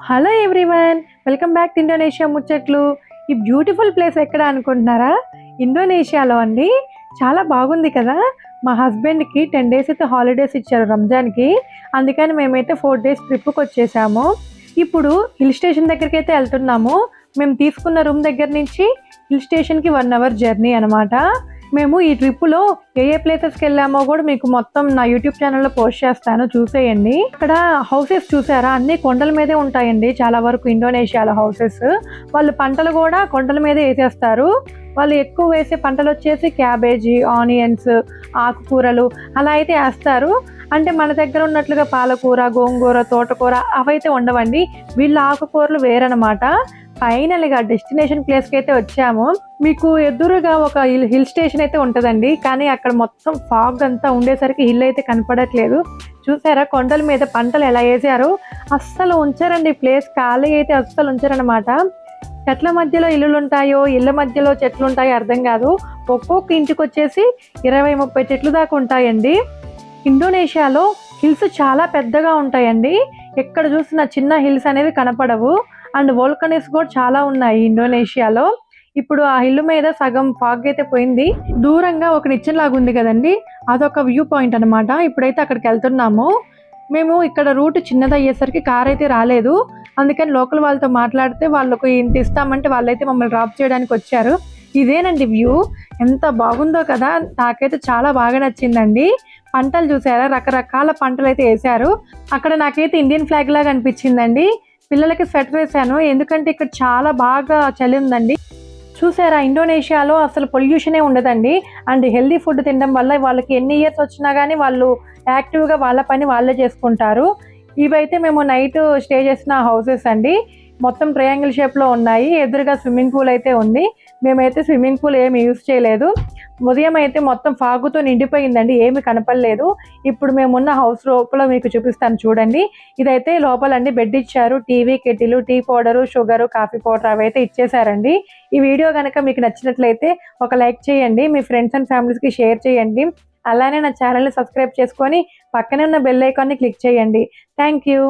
Hello everyone welcome back to Indonesia ముచ్చట్లు ఈ beautiful place ఎక్కడ అనుకుంటున్నారా? ఇండోనేషియాలో అండి. చాలా బాగుంది కదా? మా హస్బెండ్కి టెన్ డేస్ అయితే హాలిడేస్ ఇచ్చారు రంజాన్కి అందుకని మేమైతే ఫోర్ డేస్ ట్రిప్కి వచ్చేసాము. ఇప్పుడు హిల్ స్టేషన్ దగ్గరికి అయితే వెళ్తున్నాము. మేము తీసుకున్న రూమ్ దగ్గర నుంచి హిల్ స్టేషన్కి వన్ అవర్ జర్నీ అనమాట మేము ఈ ట్రిప్పులో ఏ ఏ ప్లేసెస్కి వెళ్ళామో కూడా మీకు మొత్తం నా యూట్యూబ్ ఛానల్లో పోస్ట్ చేస్తాను. చూసేయండి. ఇక్కడ హౌసెస్ చూసారా? అన్ని కొండల మీదే ఉంటాయండి. చాలా వరకు ఇండోనేషియాలో హౌసెస్ వాళ్ళు పంటలు కూడా కొండల మీదే వేసేస్తారు. వాళ్ళు ఎక్కువ వేసే పంటలు వచ్చేసి క్యాబేజీ ఆనియన్స్ ఆకుకూరలు అలా అయితే వేస్తారు. అంటే మన దగ్గర ఉన్నట్లుగా పాలకూర గోంగూర తోటకూర అవైతే ఉండవండి. వీళ్ళ ఆకుకూరలు వేరనమాట ఫైనల్గా డెస్టినేషన్ ప్లేస్కి అయితే వచ్చాము. మీకు ఎదురుగా ఒక హిల్ హిల్ స్టేషన్ అయితే ఉంటుందండి. కానీ అక్కడ మొత్తం ఫాగ్ అంతా ఉండేసరికి హిల్ అయితే కనపడట్లేదు. చూసారా? కొండల మీద పంటలు ఎలా వేసారు అస్సలు ఉంచారండి. ప్లేస్ ఖాళీ అయితే అస్సలు ఉంచారనమాట చెట్ల మధ్యలో ఇల్లులు ఉంటాయో ఇళ్ళ మధ్యలో చెట్లు ఉంటాయో అర్థం కాదు. ఒక్కొక్క ఇంటికి వచ్చేసి ఇరవై ముప్పై చెట్లు దాకా ఉంటాయండి. ఇండోనేషియాలో హిల్స్ చాలా పెద్దగా ఉంటాయండి. ఎక్కడ చూసినా చిన్న హిల్స్ అనేవి కనపడవు. అండ్ వోల్కనీస్ కూడా చాలా ఉన్నాయి ఇండోనేషియాలో. ఇప్పుడు ఆ హిల్ మీద సగం ఫాగ్ అయితే పోయింది. దూరంగా ఒక నిచ్చెన లాగా ఉంది కదండి. అదొక వ్యూ పాయింట్ అనమాట ఇప్పుడైతే అక్కడికి వెళ్తున్నాము. మేము ఇక్కడ రూట్ చిన్నది అయ్యేసరికి కార్ అయితే రాలేదు. అందుకని లోకల్ వాళ్ళతో మాట్లాడితే వాళ్ళకు ఇంత ఇస్తామంటే వాళ్ళైతే మమ్మల్ని డ్రాప్ చేయడానికి వచ్చారు. ఇదేనండి వ్యూ. ఎంత బాగుందో కదా. నాకైతే చాలా బాగా నచ్చిందండి. పంటలు చూసారా? రకరకాల పంటలు అయితే వేశారు. అక్కడ నాకైతే ఇండియన్ ఫ్లాగ్ లాగా అనిపించిందండి. పిల్లలకి స్వెటర్ వేసాను ఎందుకంటే ఇక్కడ చాలా బాగా చలి ఉందండి. చూసారా ఇండోనేషియాలో అసలు పొల్యూషనే ఉండదండి. అండ్ హెల్దీ ఫుడ్ తినడం వల్ల వాళ్ళకి ఎన్ని ఇయర్స్ వచ్చినా కానీ వాళ్ళు యాక్టివ్గా వాళ్ళ పని వాళ్ళే చేసుకుంటారు. ఇవైతే మేము నైట్ స్టే చేసిన హౌసెస్ అండి. మొత్తం ట్రయాంగిల్ షేప్లో ఉన్నాయి. ఎదురుగా స్విమ్మింగ్ పూల్ అయితే ఉంది. మేమైతే స్విమ్మింగ్ పూల్ ఏమి యూజ్ చేయలేదు. ఉదయం అయితే మొత్తం ఫాగుతో నిండిపోయిందండి ఏమి కనపడలేదు. ఇప్పుడు మేమున్న హౌస్ లోపల మీకు చూపిస్తాను చూడండి. ఇదైతే లోపలండి బెడ్ ఇచ్చారు TV kettle tea powder sugar coffee powder అవి అయితే ఇచ్చేసారండి. ఈ వీడియో కనుక మీకు నచ్చినట్లయితే ఒక లైక్ చేయండి మీ ఫ్రెండ్స్ అండ్ ఫ్యామిలీస్కి షేర్ చేయండి. అలానే నా ఛానల్ని సబ్స్క్రైబ్ చేసుకొని పక్కనే ఉన్న బెల్ ఐకాన్ని క్లిక్ చేయండి. Thank you.